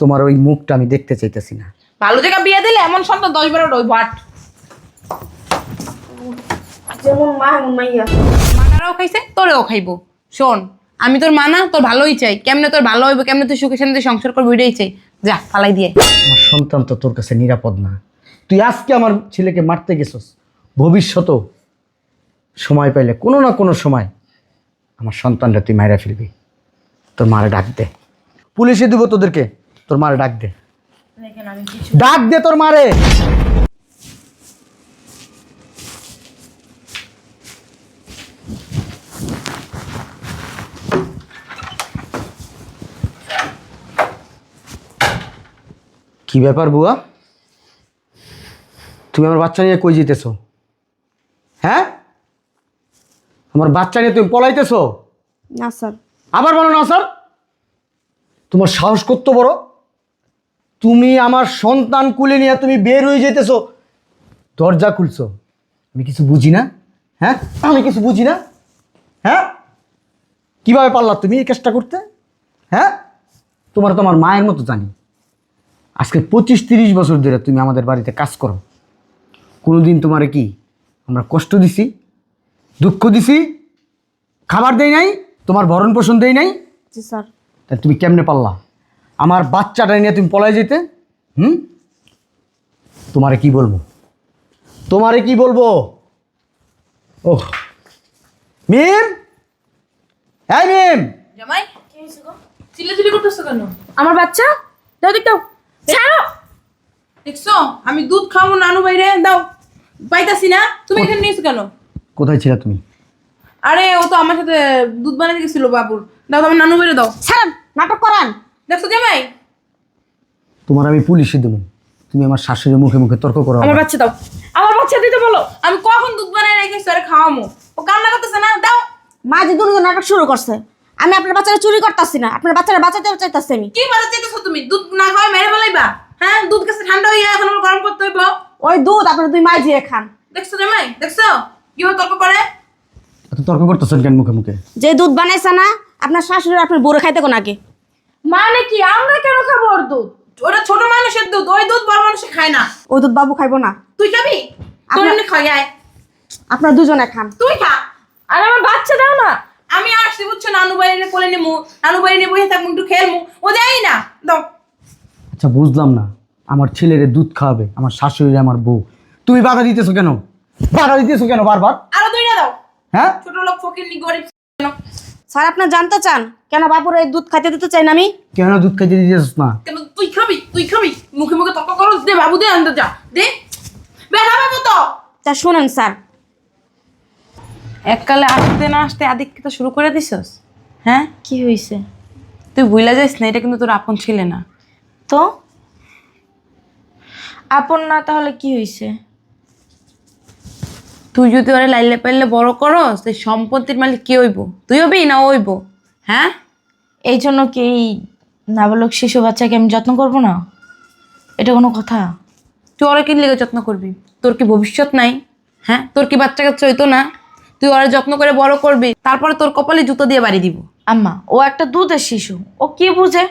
তোমার ওই মুখটা আমি দেখতে চাইতেছি না। ভালো জায়গা বিয়ে দিলে এমন সন্তান দশ বারো রইব আট। যেমন মা এমন মাইয়া। মানারাও খাইছে তোরেও খাইবো। শোন আমি তোর মানা তোর ভালোই চাই। কেমনে তোর ভালো হইব কেমনে তুই সুখে শান্তিতে সংসার করবি ওইটাই চাই। যা ফালাই দিয়ে। আমার সন্তান তো তোর কাছে নিরাপদ না। তুই আজকে আমার ছেলেকে মারতে গেছস ভবিষ্যতেও সময় পাইলে কোনো না কোনো সময় আমার সন্তানরা তুই মায়েরা ফেলবি। তোর মারে ডাক দে। পুলিশে দিব তোদেরকে। তোর মারে ডাক দে। ডাক দে তোর মারে। কি ব্যাপার বুয়া? তুমি আমার বাচ্চা নিয়ে কই যেতেছো? হ্যাঁ? আমার বাচ্চা নিয়ে তুমি পলাইতেছ? না স্যার। আবার বলো না স্যার। তোমার সাহস করতো বড়? তুমি আমার সন্তান কুলে নিয়ে তুমি বের হয়ে যেতেছো। দরজা খুলছো। আমি কিছু বুঝি না? হ্যাঁ? আমি কিছু বুঝি না? হ্যাঁ? কীভাবে পারলা তুমি এই কাজটা করতে? হ্যাঁ? তোমার তোমার মায়ের মতো জানি। আজকে পঁচিশ তিরিশ বছর ধরে তুমি আমাদের বাড়িতে কাজ করো। কোনোদিন তোমারে কি আমরা কষ্ট দিছি? দুঃখ দিছি? খাবার দেই নাই? তোমার ভরণ পোষণ দেই নাই? জি স্যার। তা তুমি কেমনে পারলা? আমার বাচ্চাটা নিয়ে তুমি পলাই যেতে হুম? তোমারে কি বলব? তোমারে কি বলব? ওহ। মিম? হ্যাঁ মিম! জামাই? চিল্লাচিল্লি করতেছো কেন? আমার বাচ্চা? দাও দিক দাও। ছাড়ো! দেখছ? আমি দুধ খাব নানু বাইরে দাও। পাইতাছি না? তুমি এখানে নিয়েছো কেন? কোথায় ছিলা তুমি? আরে ও তো আমার সাথে দুধ বানাতে গেছিল বাবুর। দাও আমার নানু বাইরে দাও। ছাড়ান নাটক করান। দেখছ জামাই? তোমার আমি পুলিশে দেবো। তুমি আমার শাশুড়ির মুখে মুখে তর্ক করো আমার বাচ্চা দাও। আমার বাচ্চা দিতে বলো। আমি কখন দুধ বানাই রেখেছি আরে খাওয়ামো? ও কান্না করতেছে না? দাও। মা যে দুটো নাটক শুরু করছে। আমি আপনার বাচ্চারা চুরি করতেছি না। আপনার বাচ্চারা বাঁচাতে চাইতেছি আমি। কি বাজার চাইতেছো তুমি? দুধ না খাওয়াই মেরে ফেলাইবা? হ্যাঁ? দুধ কাছে ঠান্ডা হইয়া এখন আবার গরম করতে হইব। ওই দুধ আপনার দুই মাই জিয়ে খান। দেখছ জামাই? দেখছ? কীভাবে তর্ক করে? এত তর্ক করতেছেন কেন মুখে মুখে? যে দুধ বানাইছে না আপনার শাশুড়ি আপনার বড় খাইতে কোন আগে। মানে কি? আমরা কেন খাব ওর দুধ? ওটা ছোট মানুষের দুধ ওই দুধ বড় মানুষে খায় না। ও দুধ বাবু খাইবো না। তুই খাবি? তোর এমনি খাই আয় আপনার দুজনে খান। তুই খা। আর আমার বাচ্চা দাও না। আমি আসছি বুঝছ? নানু বাইরে কোলে নেব নানু বাইরে নিয়ে বসে থাকব একটু খেলব ও দেয় না। দাও। আচ্ছা বুঝলাম না। আমার ছেলেরে দুধ খাওয়াবে আমার শাশুড়ি আমার বউ। তুমি বাধা দিতেছো কেন? বাধা দিতেছো কেন বারবার? আরও দুইটা দাও। হ্যাঁ? ছোট লোক ফকির নি গরিব? স্যার আপনার জানতে চান? কেন বাবুর এই দুধ খাইতে দিতে চাই না আমি? কেন দুধ খাইতে দিতেছ না? কেন তুই খাবি? তুই খাবি? মুখে মুখে তর্ক করো দে বাবু দে আনতে যা দে। বেড়া বাবু তো। তা শুনেন স্যার। এককালে আসতে না আসতে আদিক্ষিতা শুরু করে দিছস? হ্যাঁ? কি হয়েছে তুই ভুলা যাইস না এটা কিন্তু তোর আপন ছেলে না। তো? আপন না তাহলে কি হয়েছে তুই যদি ওরে লাইলে পাইলে বড় করস সেই সম্পত্তির মালিক কি হইব? তুই হবি না ও হইব? হ্যাঁ? এই জন্য কি এই নাবালক শিশু বাচ্চাকে আমি যত্ন করব না? এটা কোনো কথা? তুই ওরা কি লেগে যত্ন করবি? তোর কি ভবিষ্যৎ নাই? হ্যাঁ? তোর কি বাচ্চা কাচ্চা হইতো না? তুই ওরা যত্ন করে বড় করবি তারপরে তোর কপালে জুতো দিয়ে বাড়ি দিব। আম্মা ও একটা দুধের শিশু। ও কি বুঝে?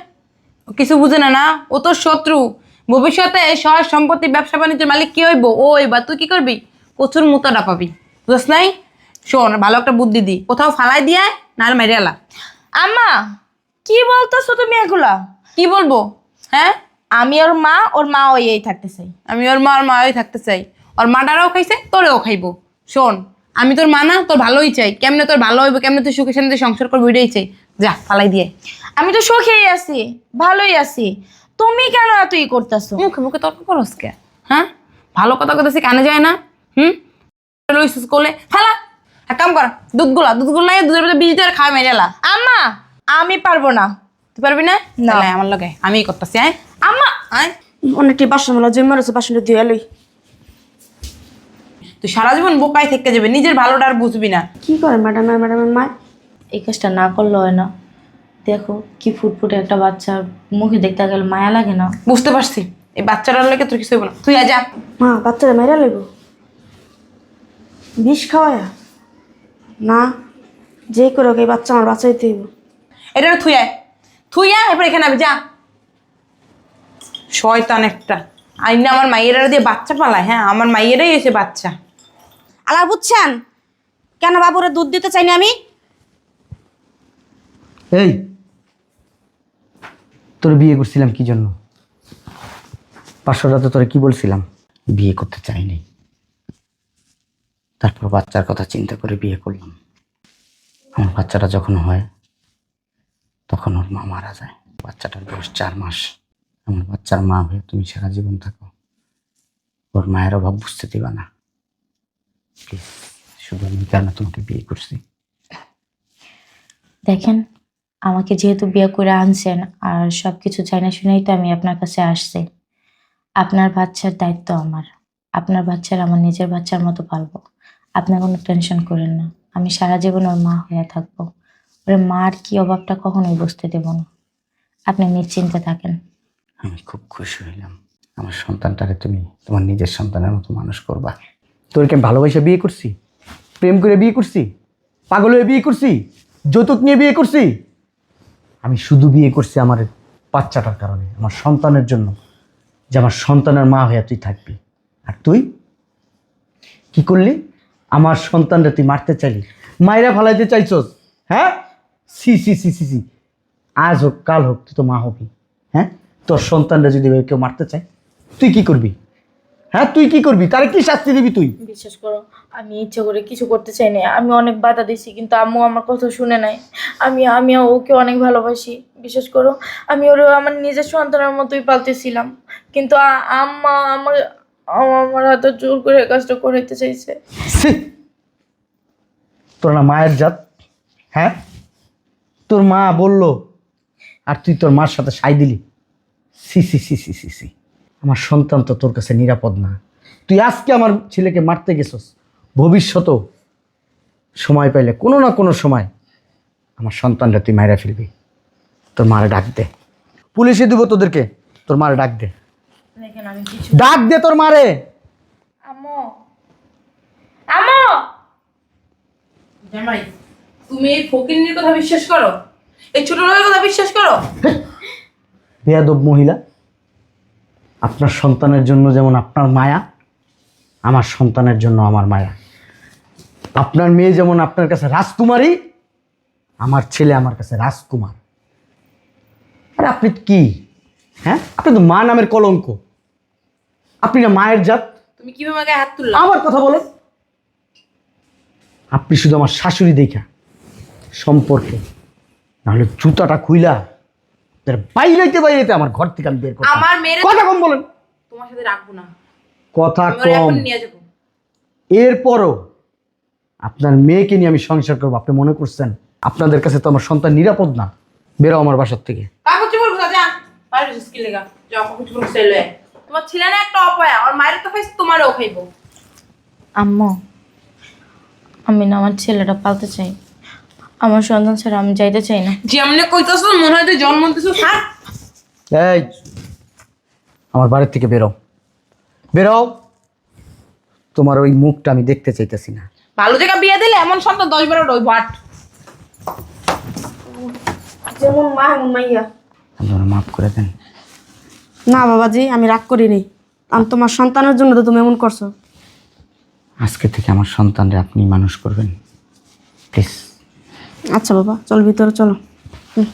ও কিছু বুঝে না না? ও তোর শত্রু। ভবিষ্যতে সহ সম্পত্তি ব্যবসা বাণিজ্যের মালিক কি হইব? ও এবার তুই কি করবি? প্রচুর মুতাটা পাবি বুঝস নাই? শোন ভালো একটা বুদ্ধি দি। কোথাও ফালাই দিয়ে নাহলে মেরে এলা। আম্মা কি বলতেছো তুমি এগুলা? কি বলব? হ্যাঁ? আমি ওর মা ওর মা ওই এই থাকতে চাই। আমি ওর মা ওর মা ওই থাকতে চাই। ওর মাটারাও খাইছে তোরেও খাইবো। শোন আমি তোর মা না তোর ভালোই চাই। কেমনে তোর ভালো হইব কেমনে তুই সুখে শান্তিতে সংসার করবি ওইটাই চাই। যা ফালাই দিয়ে আমি তো সুখেই আছি ভালোই আছি। তুমি কেন এত ই করতেছো? মুখে মুখে তর্ক করস কে? হ্যাঁ? ভালো কথা কথা সে কানে যায় না? হুম? লইছিস কোলে ফালা এক কাম কর দুধগুলা দুধগুলো দুধের মধ্যে বিজি দিয়ে খাওয়া মেরে এলা আম্মা! আমি পারব না। তুই পারবি না? না। আমার লগে আমিই করতেছি আয়। আম্মা! আয়। অনেকটি বাসন মেলা জমি মারেছে বাসনটা দিয়ে লই। তুই সারা জীবন বোকায় থেকে যাবে নিজের ভালোটা আর বুঝবি না। কি করে ম্যাডাম ম্যাডামের মা এই কাজটা না করলে হয় না। দেখো কি ফুটফুটে একটা বাচ্চার মুখে দেখতে গেলে মায়া লাগে না। বুঝতে পারছি। এই বাচ্চাটার লেগে তোর কিছু হইব না। তুই যা। মা বাচ্চারা মেরা লইব? বিষ খাওয়ায়া? না যে করে এই বাচ্চা আমার বাঁচাইতে হইব। এটা থুই আয়। থুই আয় এরপর এখানে আবি যা। শয়তান একটা। আইনা আমার মাইয়েরা দিয়ে বাচ্চা পালায় হ্যাঁ? আমার মাইয়েরাই এসে বাচ্চা। আলার বুঝছেন? কেন বাবুরে দুধ দিতে চাইনি আমি? এই তোর বিয়ে করছিলাম কি জন্য? পাঁচশো তো তোরে কি বলছিলাম? বিয়ে করতে চাইনি। তারপর বাচ্চার কথা চিন্তা করে বিয়ে করলাম। আমার বাচ্চাটা যখন হয়, তখন ওর মা মারা যায়। বাচ্চাটার বয়স চার মাস। আমার বাচ্চার মা হয়ে তুমি সারা জীবন থাকো। ওর মায়ের অভাব বুঝতে দিবা না। প্লিজ শুধু আমি কেন তোমাকে বিয়ে করছি? দেখেন, আমাকে যেহেতু বিয়ে করে আনছেন আর সব কিছু জানা শুনেই তো আমি আপনার কাছে আসছি। আপনার বাচ্চার দায়িত্ব আমার। আপনার বাচ্চার, আমার নিজের বাচ্চার মতো পালবো। আপনি কোনো টেনশন করেন না। আমি সারা জীবন ওর মা হয়ে থাকব। ওর মার কি অভাবটা কখনোই বুঝতে দেব না। আপনি নিশ্চিন্তে থাকেন। আমি খুব খুশি হইলাম। আমার সন্তানটারে তুমি তোমার নিজের সন্তানের মতো মানুষ করবা। তোরকে আমি ভালোবাসা বিয়ে করছি, প্রেম করে বিয়ে করছি, পাগল হয়ে বিয়ে করছি, যৌতুক নিয়ে বিয়ে করছি। আমি শুধু বিয়ে করছি আমার বাচ্চাটার কারণে, আমার সন্তানের জন্য, যে আমার সন্তানের মা হয়ে তুই থাকবি। আর তুই? কি করলি? আমার সন্তানটা তুই মারতে চাইলি। মায়েরা ফালাইতে চাইছস হ্যাঁ? সি সি সি সি সি। আজ হোক, কাল হোক, তুই তো মা হবি হ্যাঁ? তোর সন্তানরা যদি কেউ মারতে চায়, তুই কি করবি? হ্যাঁ তুই কি করবি? তারে কি শাস্তি দিবি তুই? বিশ্বাস করো, আমি ইচ্ছে করে কিছু করতে চাই না আমি অনেক বাধা দিছি কিন্তু আম্মু আমার কথা শুনে নাই। আমি আমি ওকে অনেক ভালোবাসি। বিশেষ করো, আমি ওর, আমার নিজের সন্তানের মতোই পালতেছিলাম। কিন্তু আম্মা আমার আমার হাতে জোর করে কাজটা করাইতে চাইছে। তোর না মায়ের জাত হ্যাঁ? তোর মা বলল, আর তুই তোর মার সাথে সাই দিলি। সি সি সি সি সি সি আমার সন্তান তো তোর কাছে নিরাপদ না। তুই আজকে আমার ছেলেকে মারতে গেছস। ভবিষ্যতেও সময় পাইলে কোনো না কোনো সময় আমার সন্তানটা তুই মায়েরা ফেলবি। তোর মারে ডাক দে। পুলিশে দিব তোদেরকে। তোর মারে ডাক দে। দেখেন আমি কিছু ডাক দে তোর মারে। আম্মু। আম্মু! জামাই তুমি এই ফকিরনির কথা বিশ্বাস করো? এই ছোট লোকের কথা বিশ্বাস করো? বেয়াদব মহিলা। আপনার সন্তানের জন্য যেমন আপনার মায়া আমার সন্তানের জন্য আমার মায়া। আপনার মেয়ে যেমন আপনার কাছে রাজকুমারী আমার ছেলে আমার কাছে রাজকুমার। আরে আপনি কি? হ্যাঁ? আপনি তো মা নামের কলঙ্ক। আপনি না মায়ের জাত। তুমি কীভাবে গায়ে হাত তুললা? আমার কথা বলেন আপনি শুধু আমার শাশুড়ি দেখা সম্পর্কে নাহলে জুতাটা খুইলা আপনার বাইরেতে বাইরেতে আমার ঘর থেকে আমি বের করতাম। আমার মেয়ের কথা কম বলেন। তোমার সাথে রাখব না। কথা কম। এখন নিয়ে যাব। এরপরও আপনার মেয়েকে নিয়ে আমি সংসার করব। আপনি মনে করছেন আপনাদের কাছে তো আমার সন্তান নিরাপদ না? বেরো আমার বাসার থেকে। কাগজ চুপড় কোথা যা বাইরে স্কিল লেগা যাও কাগজ চুপড় সেল তোমার ছেলে না একটা অপয়া আর মায়ের তো খাইছে তোমারও খাইবো আম্মু আমি না আমার ছেলেটা পালতে চাই। আমার সন্তান ছাড়া আমি যাইতে চাই না। যেমনি কইতাছ মনে হয় তুই জন্ম দিছো থাক। এই আমার বাড়ির থেকে বেরো। বেরো। তোমার ওই মুখটা আমি দেখতে চাইতেছি না। ভালো জায়গা বিয়ে দিলে এমন সন্তান দশ বারো রইব আট যেমন মা এমন মাইয়া। আপনারা মাফ করে দেন। না বাবাজি আমি রাগ করিনি। আমি তোমার সন্তানের জন্য তো তুমি এমন করছ। আজকে থেকে আমার সন্তানরা আপনি মানুষ করবেন। প্লিজ। আচ্ছা বাবা চল ভিতরে চলো। হুম।